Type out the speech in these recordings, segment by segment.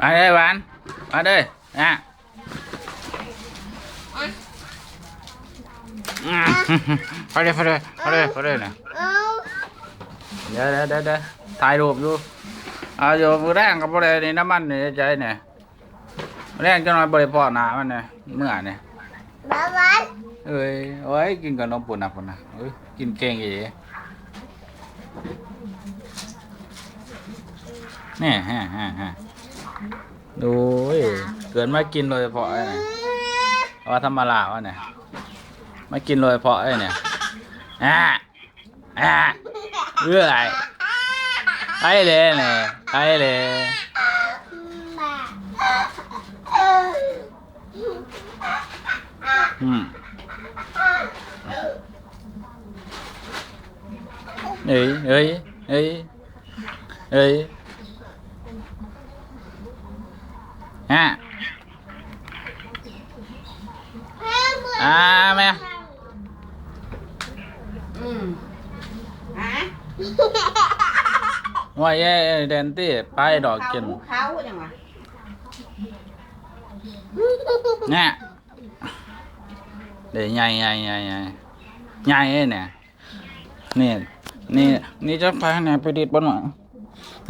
มาเลยหวาน มาเลยนะอืมไปเลยไปเลยไปเลยไปเลยนะเดี๋ยวเดี๋ยวเดี๋ยวเดี๋ยวถ่ายรูปอยู่เอาอยู่มือแรงกับบ่ได้นี่น้ำมันนี่ใจเนี่ยแรงจังหน่อยบ่ได้พอหนามันเนี่ยเมื่อเนี่ยบ้าบ้านเอ้ยโอ้ยกินกับนมปุ่นนะปุ่นนะเอ้ยกินเก่งอี นี่ฮะฮะฮะดูเกิดมากินโดยเฉพาะไอ้เนี่ยว่าธรรมดาวะเนี่ยมากินโดยเฉพาะไอ้เนี่ยอะอะเรื่อยไปเลยเนี่ยไปเลยอืมเอ้ยเอ้ยเอ้ยเอ้ย อะอ่าแม่อืมฮะว่าแย่เดนตี้ไปดอกกินเขาเขาจังหวะเนี่ยเดี๋ยวใหญ่ใหญ่ใหญ่ใหญ่ใหญ่เนี่ยนี่นี่นี่จะไปไหนไปดิดบนหวเ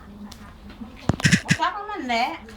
ขาก็นั่นแหละ